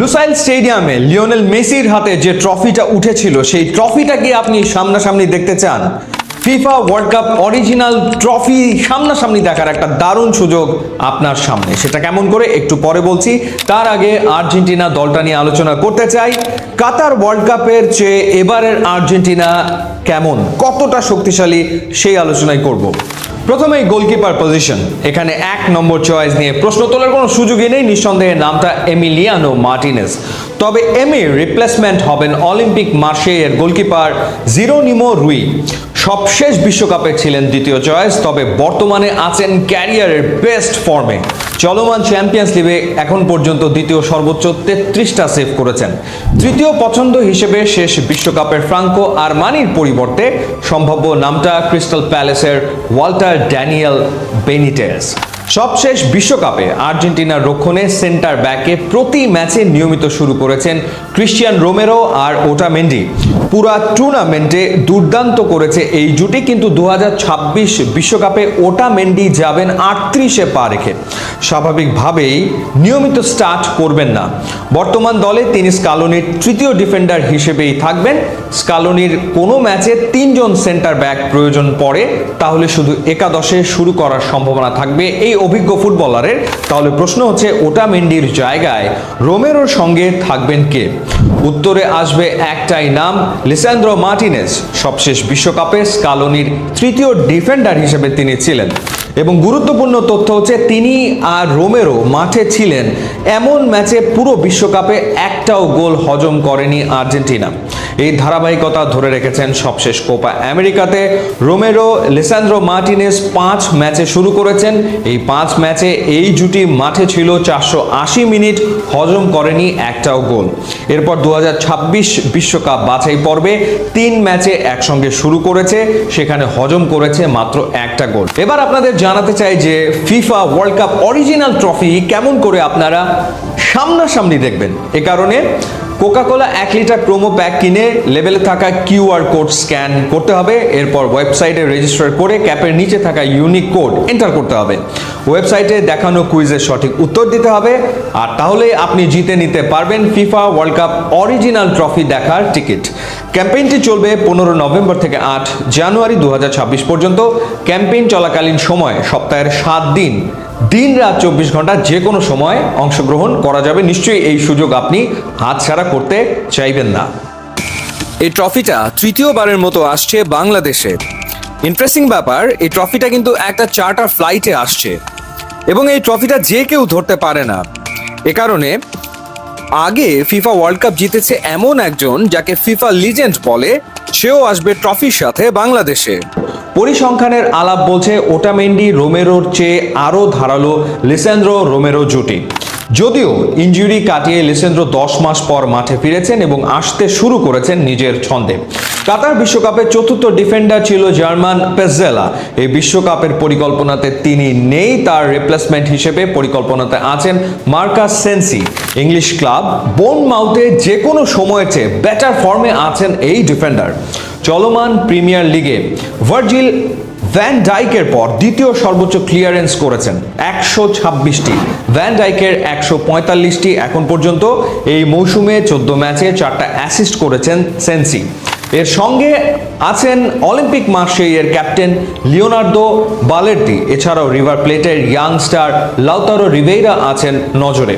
Lusail স্টেডিয়ামে Lionel মেসির হাতে যে ট্রফিটা উঠেছিল, সেই ট্রফিটা কি আপনি সামনাসামনি দেখতে চান? FIFA world cup original trophy সামনাসামনি দেখার একটা দারুণ সুযোগ আপনার সামনে। সেটা কেমন করে একটু পরে বলছি। তার আগে আর্জেন্টিনা দলটা নিয়ে আলোচনা করতে চাই। কাতার ওয়ার্ল্ড কাপের চেয়ে এবারের আর্জেন্টিনা কেমন? কতটা শক্তিশালী সেই আলোচনাই করব। প্রথমেই গোলকিপার পজিশন এখানে এক নম্বর চয়েস নিয়ে প্রশ্ন তোলার কোনো সুযোগই নেই। নিঃসন্দেহে নামটা এমিলিয়ানো মার্টিনেস তবে এমি রিপ্লেসমেন্ট হবেন অলিম্পিক মার্শেয়ের গোলকিপার জিরোনিমো রুই। সবশেষ বিশ্বকাপে ছিলেন দ্বিতীয় চয়েস, তবে বর্তমানে আছেন ক্যারিয়ারের বেস্ট ফর্মে। চলমান চ্যাম্পিয়ন্স লিগে এখন পর্যন্ত দ্বিতীয় সর্বোচ্চ তেত্রিশটা সেভ করেছেন। তৃতীয় পছন্দ হিসেবে শেষ বিশ্বকাপের ফ্রাঙ্কো আর মানির পরিবর্তে, সম্ভাব্য নামটা ক্রিস্টাল প্যালেসের ওয়াল্টার ড্যানিয়েল বেনিটেস সবশেষ বিশ্বকাপে আর্জেন্টিনার রক্ষণে সেন্টার ব্যাকে প্রতি ম্যাচে নিয়মিত শুরু করেছেন ক্রিশ্চিয়ান রোমেরো আর ওটামেন্ডি। পুরা টুর্নামেন্টে দুর্দান্ত করেছে এই জুটি, কিন্তু দু বিশ্বকাপে ওটামেন্ডি যাবেন আটত্রিশে পা রেখে। স্বাভাবিকভাবেই নিয়মিত স্টার্ট করবেন না। বর্তমান দলে তিনি স্কালোনির তৃতীয় ডিফেন্ডার হিসেবেই থাকবেন। স্কালোনির কোনো ম্যাচে তিনজন সেন্টার ব্যাক প্রয়োজন পড়ে, তাহলে শুধু একাদশে শুরু করার সম্ভাবনা থাকবে এই অভিজ্ঞ ফুটবলারের, তাহলে প্রশ্ন হচ্ছে ওটামেন্ডির জায়গায় রোমেরোর সঙ্গে থাকবেন কে? উত্তরে আসবে একটাই নাম, লিসান্দ্রো মার্টিনেস সবশেষ বিশ্বকাপে স্কালোনির তৃতীয় ডিফেন্ডার হিসেবে তিনি ছিলেন। এবং গুরুত্বপূর্ণ তথ্য হচ্ছে তিনি আর রোমেরো মাঠে ছিলেন। এমন ম্যাচে পুরো বিশ্বকাপে একটাও গোল হজম করেনি আর্জেন্টিনা। এই ধারাবাহিকতা ধরে রেখেছেন সবশেষ কোপা। আমেরিকাতে রোমেরো লিসান্দ্রো মার্টিনেস পাঁচ ম্যাচে শুরু করেছেন। এই পাঁচ ম্যাচে এই জুটি মাঠে ছিল চারশো আশি মিনিট, হজম করেনি একটাও গোল। এরপর দু বিশ্বকাপ বাছাই পর্বে তিন ম্যাচে একসঙ্গে শুরু করেছে, সেখানে হজম করেছে মাত্র একটা গোল। এবার আপনাদের জানাতে চাই যে FIFA world cup original trophy কেমন করে আপনারা সামনাসামনি দেখবেন? এ কারণে কোকাকোলা এক লিটার প্রোমো প্যাক কিনে লেভেলে থাকা কিউআর কোড স্ক্যান করতে হবে। এরপর ওয়েবসাইটে রেজিস্টার করে ক্যাপের নিচে থাকা ইউনিক কোড এন্টার করতে হবে। ওয়েবসাইটে দেখানো কুইজের সঠিক উত্তর দিতে হবে। আর তাহলে আপনি জিতে নিতে পারবেন FIFA world cup original trophy দেখার টিকিট ক্যাম্পেইনটি চলবে পনেরো নভেম্বর থেকে আট জানুয়ারি দু হাজার ছাব্বিশ পর্যন্ত। ক্যাম্পেইন চলাকালীন সময় সপ্তাহের সাত দিন। দিন রাত চব্বিশ ঘণ্টা যে কোনো সময় অংশগ্রহণ করা যাবে। নিশ্চয়ই এই সুযোগ আপনি হাতছাড়া করতে চাইবেন না। এই ট্রফিটা তৃতীয়বারের মতো আসছে বাংলাদেশে। ইন্টারেস্টিং ব্যাপার, এই ট্রফিটা কিন্তু একটা চার্টার ফ্লাইটে আসছে। এবং এই ট্রফিটা যে কেউ ধরতে পারে না। এ কারণে আগে ফিফা ওয়ার্ল্ড কাপ জিতেছে এমন একজন যাকে ফিফা লিজেন্ড বলে। সেও আসবে ট্রফির সাথে বাংলাদেশে। পরিসংখ্যানের আলাপ বলছে, ওটামেন্ডি রোমেরোর চেয়ে আরও ধারালো লিসেন্দ্রো রোমেরো জুটি। যদিও ইঞ্জুরি কাটিয়ে লিসেন্দ্র দশ মাস পর মাঠে ফিরেছেন এবং আসতে শুরু করেছেন নিজের ছন্দে। কাতার বিশ্বকাপের চতুর্থ ডিফেন্ডার ছিল জার্মান পেজেলা। এই বিশ্বকাপের পরিকল্পনাতে তিনি নেই, তার রিপ্লেসমেন্ট হিসেবে পরিকল্পনাতে আছেন মার্কাস সেন্সি। ইংলিশ ক্লাব বোন মাউথে যে কোনো সময়ের চেয়ে বেটার ফর্মে আছেন এই ডিফেন্ডার। চলমান প্রিমিয়ার লিগে ভার্জিল ভ্যান ডাইকের পর দ্বিতীয় সর্বোচ্চ ক্লিয়ারেন্স করেছেন একশো ছাব্বিশটি। ভ্যান ডাইকের একশো পঁয়তাল্লিশটি এখন পর্যন্ত এই মৌসুমে চোদ্দ ম্যাচে চারটা অ্যাসিস্ট করেছেন সেন্সি এর সঙ্গে আছেন অলিম্পিক মার্শেইয়ের ক্যাপ্টেন লিওনার্দো বালের্দি এছাড়াও রিভার প্লেটের ইয়াংস্টার লাউতারো রিভেইরা আছেন নজরে।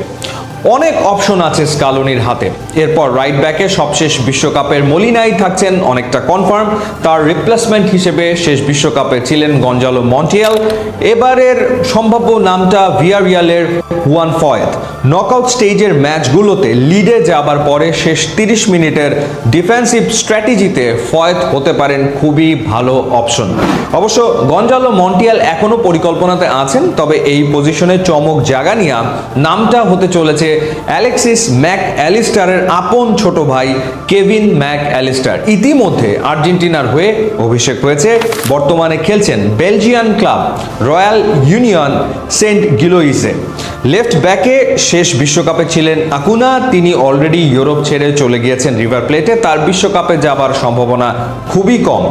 অনেক অপশন আছে স্কালোনির হাতে। এরপর রাইট ব্যাকে সবশেষ বিশ্বকাপের মলিনাই থাকছেন, অনেকটা কনফার্ম তার রিপ্লেসমেন্ট হিসেবে শেষ বিশ্বকাপে ছিলেন গঞ্জালো মন্টিয়াল এবারের সম্ভাব্য নামটা ভিয়ারিয়ালের হুয়ান ফয়েদ। নকআউট স্টেজের ম্যাচগুলোতে লিডে যাবার পরে শেষ তিরিশ মিনিটের ডিফেন্সিভ স্ট্র্যাটেজিতে ফয়েদ হতে পারেন খুবই ভালো অপশন অবশ্য গঞ্জালো মন্টিয়াল এখনও পরিকল্পনাতে আছেন, তবে এই পজিশনে চমক জাগা জাগানিয়া নামটা হতে চলেছে অ্যালেক্সিস ম্যাক অ্যালিস্টারের আপন ছোট ভাই কেভিন ম্যাক অ্যালিস্টার ইতিমধ্যে আর্জেন্টিনার হয়ে অভিষেক হয়েছে। বর্তমানে খেলছেন Belgian club Royal Union Saint Gilloise. Left ব্যাকে শেষ বিশ্বকাপে ছিলেন আকুনা। তিনি অলরেডি ইউরোপ ছেড়ে চলে গিয়েছেন রিভার প্লেটে। তার বিশ্বকাপে যাবার সম্ভাবনা খুবই কম।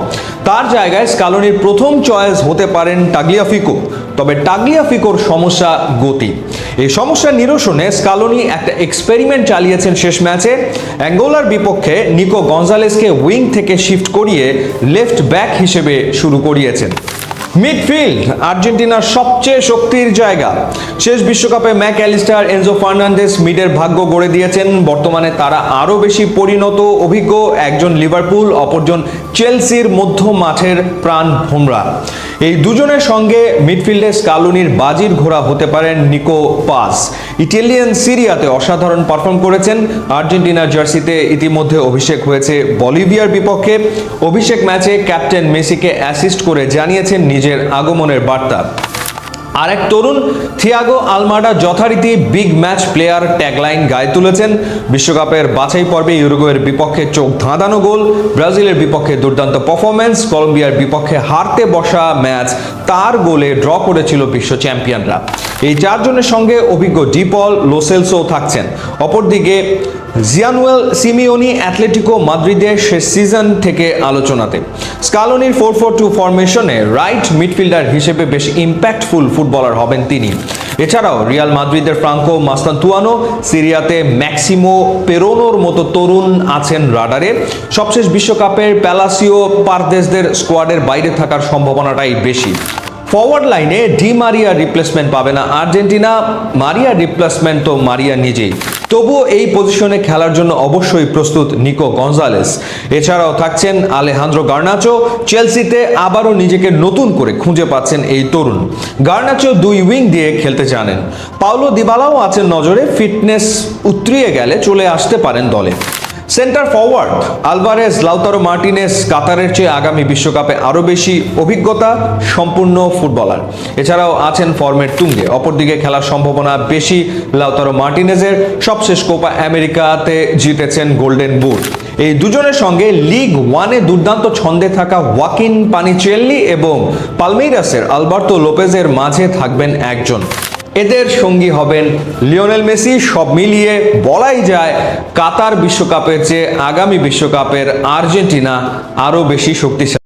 তার জায়গায় স্কালোনির প্রথম চয়েস হতে পারেন টাগলিয়াফিকো। তবে টাগলিয়াফিকোর সমস্যা গতি। এই সমস্যা নিরসনে স্কালো স্কালোনি একটা এক্সপেরিমেন্ট চালিয়েছেন শেষ ম্যাচে। অ্যাঙ্গোলার বিপক্ষে নিকো গঞ্জালেসকে উইং থেকে শিফট করিয়ে লেফট ব্যাক হিসেবে শুরু করিয়েছেন। মিডফিল্ড আর্জেন্টিনার সবচেয়ে শক্তির জায়গা। শেষ বিশ্বকাপে ম্যাক অ্যালিস্টার, এনজো ফার্নান্ডেস মিডের ভাগ্য গড়ে দিয়েছেন। বর্তমানে তারা আরও বেশি পরিণত, অভিজ্ঞ একজন লিভারপুল, অপরজন চেলসির মধ্য মাঠের প্রাণ ভোমরা। এই দুজনের সঙ্গে মিডফিল্ডে স্কালুনির বাজির ঘোড়া হতে পারেন নিকো পাস। ইটালিয়ান সিরিয়াতে অসাধারণ পারফর্ম করেছেন। আর্জেন্টিনার জার্সিতে ইতিমধ্যে অভিষেক হয়েছে বলিভিয়ার বিপক্ষে। অভিষেক ম্যাচে ক্যাপ্টেন মেসিকে অ্যাসিস্ট করে জানিয়েছেন নিজের আগমনের বার্তা। আর এক তরুণ, থিয়াগো আলমাডা যথারীতি বিগ ম্যাচ প্লেয়ার ট্যাগলাইন গায়ে তুলেছেন। বিশ্বকাপের বাছাই পর্বে ইউরোগোয়ের বিপক্ষে চোখ ধাঁধানো গোল, ব্রাজিলের বিপক্ষে দুর্দান্ত পারফরমেন্স কলম্বিয়ার বিপক্ষে হারতে বসা ম্যাচ, তার গোলে ড্র করেছিল বিশ্ব চ্যাম্পিয়নরা। এই চারজনের সঙ্গে অভিজ্ঞ ডিপল লোসেলসও থাকছেন। অপরদিকে জিয়ানুয়েল সিমিওনি অ্যাথলেটিকো মাদ্রিদের শেষ সিজন থেকে আলোচনাতে। স্কালোনির ফোর ফোর টু ফরমেশনে রাইট মিডফিল্ডার হিসেবে বেশ ইম্প্যাক্টফুল ফুটবলার হবেন তিনি। এছাড়াও রিয়াল মাদ্রিদের ফ্রাঙ্কো মাস্তান্তুয়ানো, সিরিয়াতে ম্যাক্সিমো পেরোনোর মতো তরুণ আছেন রাডারে। সবশেষ বিশ্বকাপের প্যালাসিও পারদেশদের স্কোয়াডের বাইরে থাকার সম্ভাবনাটাই বেশি। ফরওয়ার্ড লাইনে ডি মারিয়া রিপ্লেসমেন্ট পাবে না আর্জেন্টিনা। মারিয়া রিপ্লেসমেন্ট তো মারিয়া নিজেই। তবুও এই পজিশনে খেলার জন্য অবশ্যই প্রস্তুত নিকো গঞ্জালেস এছাড়াও থাকছেন আলেহান্দ্রো গার্নাচো। চেলসিতে আবারও নিজেকে নতুন করে খুঁজে পাচ্ছেন এই তরুণ। গার্নাচো দুই উইং দিয়ে খেলতে জানেন। পাওলো দিবালাও আছেন নজরে, ফিটনেস উতরিয়ে গেলে চলে আসতে পারেন দলে। Centre forward, Alvarez, Lautaro Martinez, কাতারের চেয়ে আগামী বিশ্বকাপে আরও বেশি অভিজ্ঞতা সম্পূর্ণ ফুটবলার। এছাড়াও আছেন ফর্মের তুঙ্গে। অপরদিকে খেলার সম্ভাবনা বেশি লাউতারো মার্টিনেজের। সবশেষ কোপা আমেরিকাতে জিতেছেন গোল্ডেন বুট। এই দুজনের সঙ্গে লিগ ওয়ানে দুর্দান্ত ছন্দে থাকা ওয়াকিন পানিচেল্লি এবং পালমেইরাসের আলবার্তো লোপেজের মাঝে থাকবেন একজন। এদের সঙ্গী হবেন লিওনেল মেসি। সব মিলিয়ে বলাই যায় কাতার বিশ্বকাপের চেয়ে আগামী বিশ্বকাপের আর্জেন্টিনা আরও বেশি শক্তিশালী।